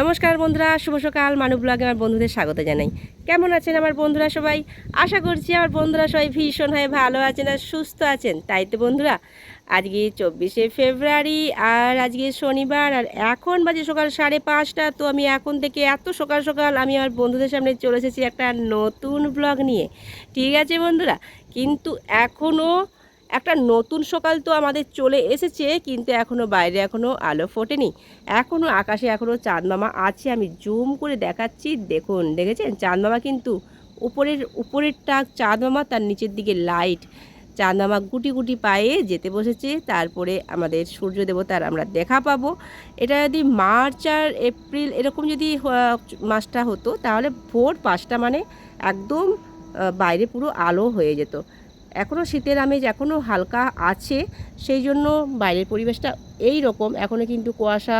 নমস্কার বন্ধুরা, শুভ সকাল। মানব ব্লগে আমার বন্ধুদের স্বাগত জানাই। কেমন আছেন আমার বন্ধুরা সবাই? আশা করছি আমার বন্ধুরা সবাই ভীষণ হয়ে ভালো আছেন আর সুস্থ আছেন। তাই তো বন্ধুরা, আজকে চব্বিশে ফেব্রুয়ারি আর আজকে শনিবার আর এখন বাজে সকাল সাড়ে পাঁচটা। তো আমি এখন থেকে এত সকাল সকাল আমি আমার বন্ধুদের সামনে চলে এসেছি একটা নতুন ব্লগ নিয়ে। ঠিক আছে বন্ধুরা? কিন্তু এখনও একটা নতুন সকাল তো আমাদের চলে এসেছে, কিন্তু এখনও বাইরে এখনও আলো ফোটেনি। এখনও আকাশে এখনও চাঁদ মামা আছে, আমি জুম করে দেখাচ্ছি। দেখুন, দেখেছেন? চাঁদ মামা কিন্তু উপরের, উপরেরটা চাঁদ মামা তার নিচের দিকে লাইট। চাঁদ মামা গুটি গুটি পায়ে যেতে বসেছে, তারপরে আমাদের সূর্য দেবতার আমরা দেখা পাবো। এটা যদি মার্চ আর এপ্রিল এরকম যদি মাসটা হতো, তাহলে ভোর পাঁচটা মানে একদম বাইরে পুরো আলো হয়ে যেত। এখনও শীতের আমেজ এখনও হালকা আছে, সেই জন্য বাইরের পরিবেশটা এই রকম। এখনও কিন্তু কুয়াশা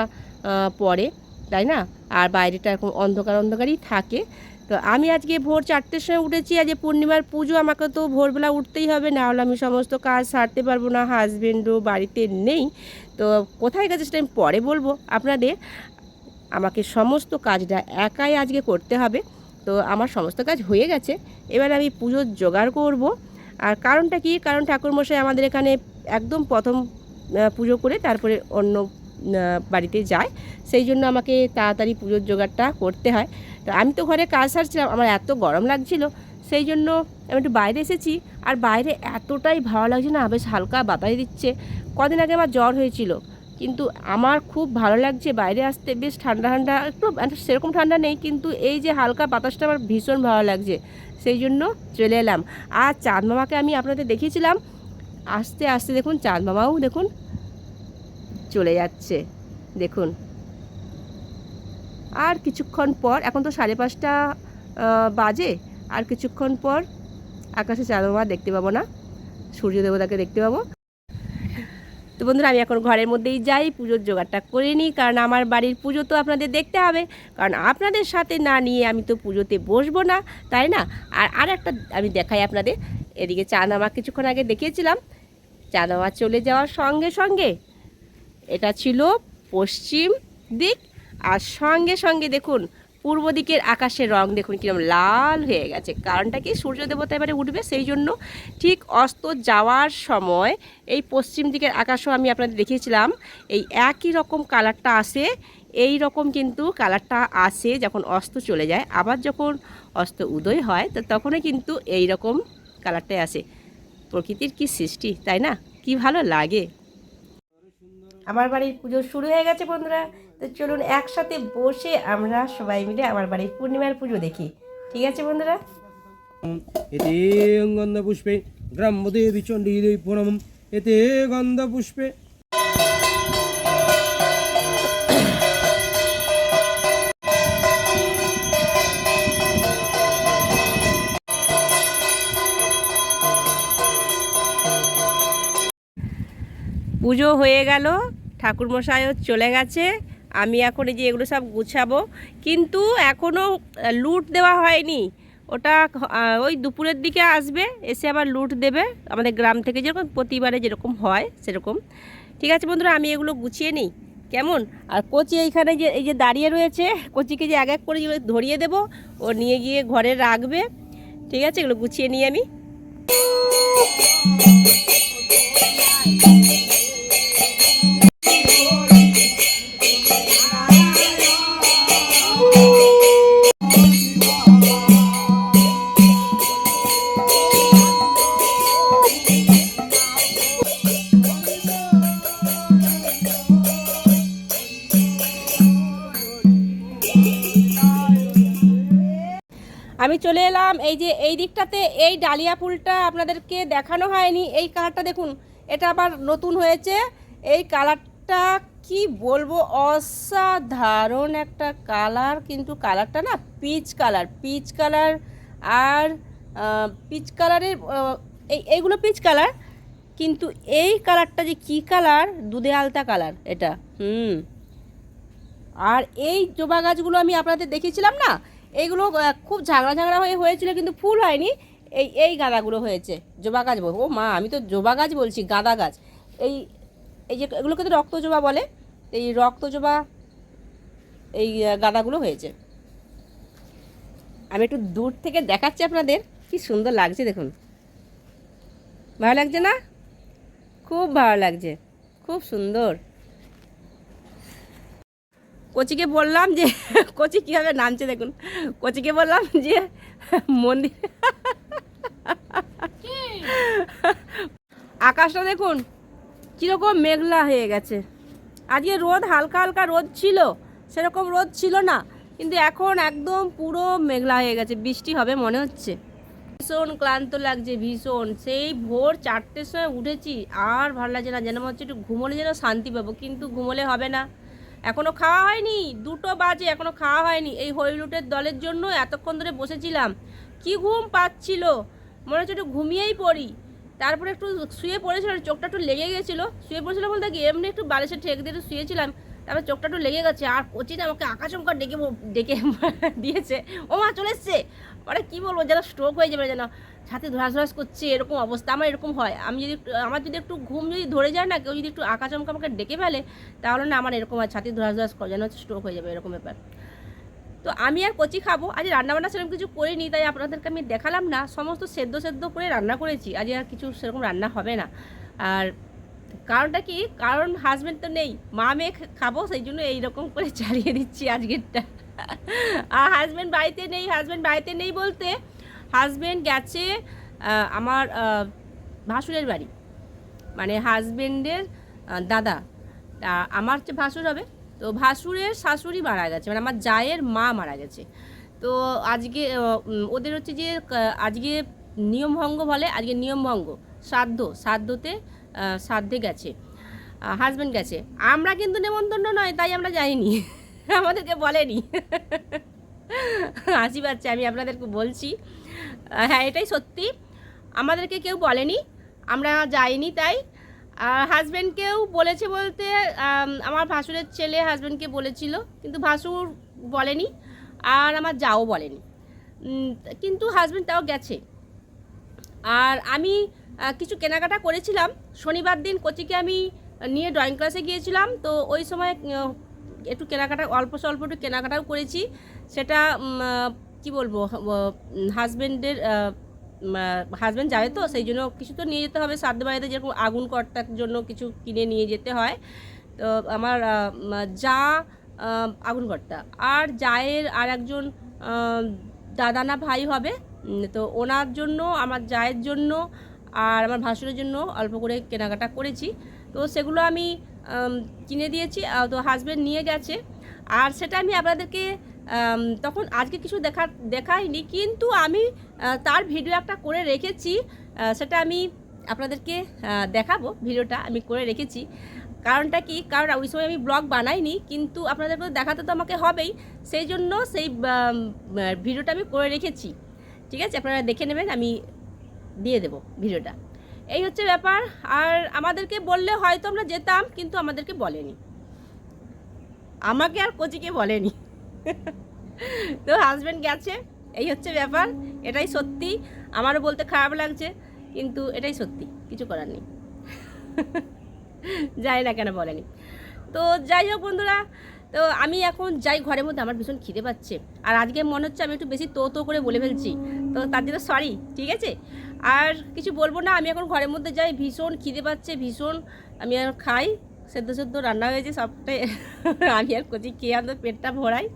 পড়ে, তাই না? আর বাইরেটা এরকম অন্ধকার, অন্ধকারই থাকে। তো আমি আজকে ভোর চারটের সময় উঠেছি, আজ পূর্ণিমার পুজো, আমাকে তো ভোরবেলা উঠতেই হবে, না হলে আমি সমস্ত কাজ সারতে পারব না, হাজবেন্ডও বাড়িতে নেই। তো কোথায় গেছে সেটা আমি পরে বলব আপনাদের। আমাকে সমস্ত কাজটা একাই আজকে করতে হবে। তো আমার সমস্ত কাজ হয়ে গেছে। এবার আমি পুজোর জোগাড় করব। আর কারণটা কি? কারণ ঠাকুরমশাই আমাদের এখানে একদম প্রথম পুজো করে তারপরে অন্য বাড়িতে যায়। সেই জন্য আমাকে তাড়াতাড়ি পুজোর জোগাড়টা করতে হয়। তো আমি তো ঘরে কাজ সারছিলাম, আমার এত গরম লাগছিল। সেই জন্য আমি একটু বাইরে এসেছি আর বাইরে এতটাই ভালো লাগছে না, বেশ হালকা বাতাস দিচ্ছে। কদিন আগে আমার জ্বর হয়েছিল। কিন্তু আমার খুব ভালো লাগছে বাইরে আসতে, বেশ ঠান্ডা ঠান্ডা, একটু সেরকম ঠান্ডা নেই কিন্তু এই যে হালকা বাতাসটা আমার ভীষণ ভালো লাগছে, সেই জন্য চলে এলাম। আর চাঁদ মামাকে আমি আপনাদের দেখিয়েছিলাম, আস্তে আস্তে দেখুন, চাঁদ মামাও দেখুন, চলে যাচ্ছে, দেখুন। আর কিছুক্ষণ পর, এখন তো সাড়ে পাঁচটা বাজে, আর কিছুক্ষণ পর আকাশে চাঁদ মামা দেখতে পাবো না সূর্য দেবতাকে দেখতে পাবো। তো বন্ধুরা, আমি এখন ঘরের মধ্যেই যাই, পুজোর জোগাড়টা করে নিই, কারণ আমার বাড়ির পুজো তো আপনাদের দেখতে হবে। কারণ আপনাদের সাথে না নিয়ে আমি তো পুজোতে বসবো না, তাই না? আর আর একটা আমি দেখাই আপনাদের। এদিকে চাঁদামা কিছুক্ষণ আগে দেখিয়েছিলাম। চাঁদামা চলে যাওয়ার সঙ্গে সঙ্গে এটা ছিল পশ্চিম দিক। আর সঙ্গে সঙ্গে দেখুন পূর্ব দিকের আকাশের রং দেখুন কীরকম লাল হয়ে গেছে। কারণটা কি? সূর্য দেবতা এবারে উঠবে, সেই জন্য ঠিক অস্ত যাওয়ার সময় এই পশ্চিম দিকের আকাশও আমি আপনাদের দেখিয়েছিলাম, এই একই রকম কালারটা আসে, এই রকম কিন্তু কালারটা আসে যখন অস্ত চলে যায়। আবার যখন অস্ত উদয় হয়, তো তখনই কিন্তু এই রকম কালারটাই আসে। প্রকৃতির কি সৃষ্টি, তাই না? কি ভালো লাগে। আমার বাড়ির পুজো শুরু হয়ে গেছে বন্ধুরা। তো চলুন একসাথে বসে আমরা সবাই মিলে আমার বাড়ির পূর্ণিমার পুজো দেখি। ঠিক আছে বন্ধুরা? এতে গন্ধপুষ্পে গ্রাম্যদেবী চণ্ডীদেবী প্রণমম। এতে গন্ধ পুষ্পে পুজো হয়ে গেল ঠাকুরমশাইও চলে গেছে। আমি এখন এই যে এগুলো সব গুছাবো। কিন্তু এখনও লুট দেওয়া হয়নি। ওটা ওই দুপুরের দিকে আসবে, এসে আবার লুট দেবে। আমাদের গ্রাম থেকে যেরকম প্রতিবারে যেরকম হয়, সেরকম। ঠিক আছে বন্ধুরা, আমি এগুলো গুছিয়ে নিই। কেমন? আর কচি এইখানে যে, এই যে দাঁড়িয়ে রয়েছে, কচিকে যে এক এক করে ধরিয়ে দেবো, ও নিয়ে গিয়ে ঘরে রাখবে। ঠিক আছে, এগুলো গুছিয়ে নিই আমি। আমি চলে এলাম। এই যে এই দিকটাতে এই ডালিয়া ফুলটা আপনাদেরকে দেখানো হয়নি। এই কালারটা দেখুন, এটা আবার নতুন হয়েছে। এই কালারটা কি বলব, অসাধারণ একটা কালার। কিন্তু কালারটা না, পিচ কালার পিচ কালার আর পিচ কালারের এই, এইগুলো পিচ কালার। কিন্তু এই কালারটা যে কি কালার, দুধে আলতা কালার এটা। হুম। আর এই জবা গাছগুলো আমি আপনাদের দেখিয়েছিলাম না এইগুলো খুব ঝাগড়া ঝাগড়া হয়ে হয়েছিল কিন্তু ফুল হয়নি। এই এই গাঁদাগুলো হয়েছে, জবা গাছ বল ও মা, আমি তো জবা গাছ বলছি, গাঁদা গাছ। এই এই যে এগুলোকে তো রক্ত জবা বলে, এই রক্ত জবা, এই গাঁদাগুলো হয়েছে। আমি একটু দূর থেকে দেখাচ্ছি আপনাদের, কি সুন্দর লাগছে দেখুন। ভালো লাগছে না? খুব ভালো লাগছে, খুব সুন্দর। কোচিকে বললাম যে, কোচি কীভাবে নামছে দেখুন। কোচিকে বললাম যে, মন্দির আকাশটা দেখুন, কীরকম মেঘলা হয়ে গেছে। আজকে রোদ হালকা হালকা রোদ ছিল, সেরকম রোদ ছিল না, কিন্তু এখন একদম পুরো মেঘলা হয়ে গেছে, বৃষ্টি হবে মনে হচ্ছে। ভীষণ ক্লান্ত লাগছে, ভীষণ। সেই ভোর চারটের সময় উঠেছি, আর ভালো লাগছে না, যেন মনে হচ্ছে একটু ঘুমোলে যেন শান্তি পাবো, কিন্তু ঘুমোলে হবে না। এখনও খাওয়া হয়নি, দুটো বাজে এখনও খাওয়া হয়নি। এই হইলুটের দলের জন্য এতক্ষণ ধরে বসেছিলাম। কি ঘুম পাচ্ছিল? মনে হচ্ছে একটু ঘুমিয়েই পড়ি। তারপরে একটু শুয়ে পড়েছিলাম, চোখটা একটু লেগে গেছিল। শুয়ে পড়েছিলাম বলতে কি, এমনি একটু বালিশে ঠেক দিয়ে একটু শুয়েছিলাম। তারপর চোখটা একটু লেগে গেছে, আর কোচিনে আমাকে আকাশঙ্কা ডেকে ডেকে দিয়েছে। ও মা চলে এসছে। মানে কী বলব, যেন স্ট্রোক হয়ে যাবে, যেন ছাতি ধরাস ধরাস করছে, এরকম অবস্থা আমার এরকম হয়। আমি যদি আমার যদি একটু ঘুম যদি ধরে যায় না, কেউ যদি একটু আকাশঙ্কা আমাকে ডেকে ফেলে, তাহলে না আমার এরকম হয়, ছাতি ধরাস ধরাস করে যেন স্ট্রোক হয়ে যাবে, এরকম ব্যাপার। তো আমি আর কচি খাব। আজ রান্নাবান্না সেরকম কিছু করিনি, তাই আপনাদেরকে আমি দেখালাম না। সমস্ত সেদ্ধ সেদ্ধ করে রান্না করেছি। আজ আর কিছু সেরকম রান্না হবে না। আর কারণটা কি? কারণ হাজব্যান্ড তো নেই, মা মেয়ে খাব, সেই জন্য এইরকম করে চালিয়ে দিচ্ছি আজকেরটা। আর হাজব্যান্ড বাড়িতে নেই হাজব্যান্ড বাড়িতে নেই বলতে হাজব্যান্ড গেছে আমার ভাসুরের বাড়ি। মানে হাজব্যান্ডের দাদা। আমার যে ভাসুর হবে। তো ভাসুরের শাশুড়ি মারা গেছে মানে আমার জায়ের মা মারা গেছে। তো আজকে ওদের হচ্ছে যে আজকে নিয়মভঙ্গ বলে, আজকে নিয়মভঙ্গ শ্রাদ্ধ শ্রাদ্ধতে শ্রাদ্ধে গেছে হাজব্যান্ড গেছে। আমরা কিন্তু নেমন্তন্ন নয়, তাই আমরা যাইনি। আমাদেরকে বলেনি। হাসি পাচ্ছে, আমি আপনাদেরকে বলছি। হ্যাঁ এটাই সত্যি। আমাদেরকে কেউ বলেনি, আমরা যাইনি তাই। আর হাজব্যান্ডকেও বলেছে বলতে আমার ভাসুরের ছেলে হাজব্যান্ডকে বলেছিল, কিন্তু ভাসুর বলেনি, আর আমার যাও বলেনি। কিন্তু হাজব্যান্ড তাও গেছে। আর আমি কিছু কেনাকাটা করেছিলাম। শনিবার দিন কোচিকে আমি নিয়ে ড্রয়িং ক্লাসে গিয়েছিলাম। তো ওই সময় একটু কেনাকাটা অল্প স্বল্প একটু কেনাকাটাও করেছি। সেটা কি বলব হাজব্যান্ডের হাজব্যান্ড যাবে তো সেই জন্য কিছু তো নিয়ে যেতে হবে। সাধ্য বাড়িতে যেরকম আগুন কর্তার জন্য কিছু কিনে নিয়ে যেতে হয়। তো আমার যা আগুন কর্তা। আর জায়ের আর একজন আহ, দাদা না ভাই হবে। তো ওনার জন্য আমার জায়ের জন্য আর আমার ভাসুরের জন্য অল্প করে কেনাকাটা করেছি। তো সেগুলো আমি কিনে দিয়েছি তো হাজব্যান্ড নিয়ে গেছে। আর সেটা আমি আপনাদেরকে তখন আজকে কিছু দেখা, দেখাইনি, কিন্তু আমি তার ভিডিও একটা করে রেখেছি। সেটা আমি আপনাদেরকে দেখাবো ভিডিওটা আমি করে রেখেছি। কারণটা কি? কারণ ওই সময় আমি ব্লগ বানাইনি, কিন্তু আপনাদেরকে দেখাতে তো আমাকে হবেই। সেই জন্য সেই ভিডিওটা আমি করে রেখেছি। ঠিক আছে? আপনারা দেখে নেবেন, আমি দিয়ে দেবো ভিডিওটা। এই হচ্ছে ব্যাপার। আর আমাদেরকে বললে হয়তো আমরা যেতাম, কিন্তু আমাদেরকে বলেনি। আমাকে আর কোচিকে বলেনি। তো হাজব্যান্ড গেছে। এই হচ্ছে ব্যাপার। এটাই সত্যি। আমারও বলতে খারাপ লাগছে, কিন্তু এটাই সত্যি। কিছু করার নেই। যাই না কেন বলেনি। তো যাই হোক বন্ধুরা তো আমি এখন যাই ঘরের মধ্যে, আমার ভীষণ খিদে পাচ্ছে। আর আজকে মনে হচ্ছে আমি একটু বেশি তো তো করে বলে ফেলছি। তো তার জন্য সরি ঠিক আছে? আর কিছু বলব না, আমি এখন ঘরের মধ্যে যাই, ভীষণ খিদে পাচ্ছে, ভীষণ। আমি আর খাই, সেদ্ধ সেদ্ধ রান্না হয়েছে সবটাই। আমি আর কচি খেয়ে আমাদের পেটটা ভরাই।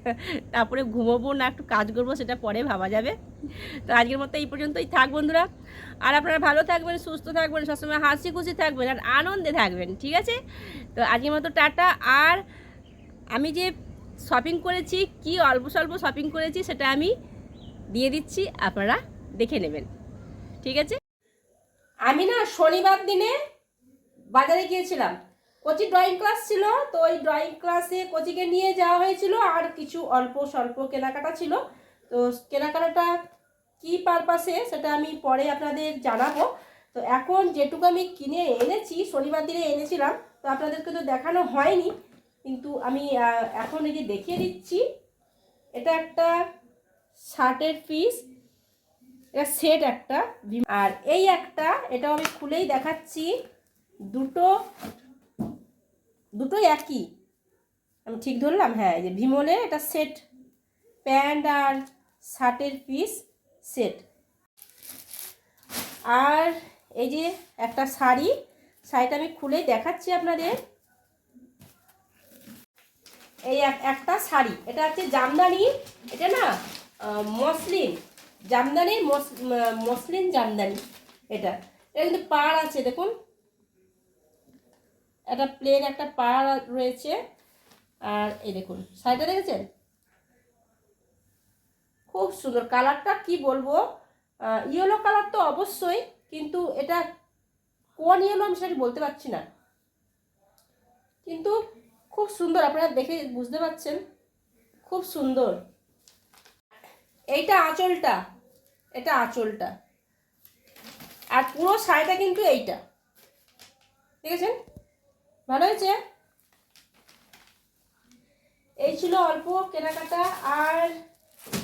তারপরে ঘুমোবো না, একটু কাজ করব, সেটা পরে ভাবা যাবে। তো আজকের মতো এই পর্যন্তই থাক বন্ধুরা। আর আপনারা ভালো থাকবেন, সুস্থ থাকবেন, সবসময় হাসি খুশি থাকবেন, আর আনন্দে থাকবেন, ঠিক আছে? তো আজকের মতো টাটা, আর আমি যে শপিং করেছি, কি অল্প স্বল্প শপিং করেছি সেটা আমি দিয়ে দিচ্ছি, আপনারা দেখে নেবেন। ঠিক আছে? আমি না শনিবার দিনে বাজারে গিয়েছিলাম। কোচি ড্রয়িং ক্লাস ছিল, তো ওই ড্রয়িং ক্লাসে কোচিকে নিয়ে যাওয়া হয়েছিল, আর কিছু অল্প স্বল্প কেনাকাটা ছিল। তো কেনাকাটাটা কি পারপাসে সেটা আমি পরে আপনাদের জানাব। তো এখন যেটুকু আমি কিনে এনেছি, শনিবার দিনে এনেছিলাম, তো আপনাদেরকে তো দেখানো হয়নি। কিন্তু আমি এখন এই যে দেখিয়ে দিচ্ছি, এটা একটা শার্টের পিস এটা সেট একটা আর এই একটা, এটাও আমি খুলেই দেখাচ্ছি, দুটো, দুটোই একই। আমি ঠিক ধরলাম? হ্যাঁ যে ভিমলে এটা সেট প্যান্ট আর শার্টের পিস সেট আর এই যে একটা শাড়ি, শাড়িটা আমি খুলেই দেখাচ্ছি আপনাদের। এই এক- একটা শাড়ি। এটা হচ্ছে জামদানি, এটা না মসলিন। জামদানির মসলিন জামদানি এটা। এটা কিন্তু পাড় আছে, দেখুন। একটা প্লেন একটা পাড় রয়েছে। আর এই দেখুন, শাড়িটা দেখেছেন? খুব সুন্দর। কালারটা কি বলব? ইয়েলো কালার তো অবশ্যই, কিন্তু এটা কোন ইয়েলো আমি সেটা বলতে পারছি না। কিন্তু খুব সুন্দর, আপনারা দেখে বুঝতে পারছেন? খুব সুন্দর। এইটা আঁচলটা, এটা আঁচলটা। আর পুরো শাড়িটা কিন্তু এইটা। ঠিক দেখেছেন? ভালো হয়েছে? এই ছিল অল্প কেনাকাটা, আর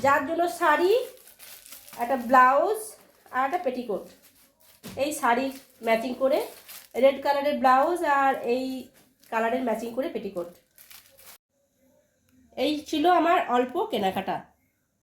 যার জন্য শাড়ি, একটা ব্লাউজ আর একটা পেটিকোট। এই শাড়ি ম্যাচিং করে, রেড কালারের ব্লাউজ আর এই কালারের ম্যাচিং করে পেটিকোট। এই ছিল আমার অল্প কেনাকাটা।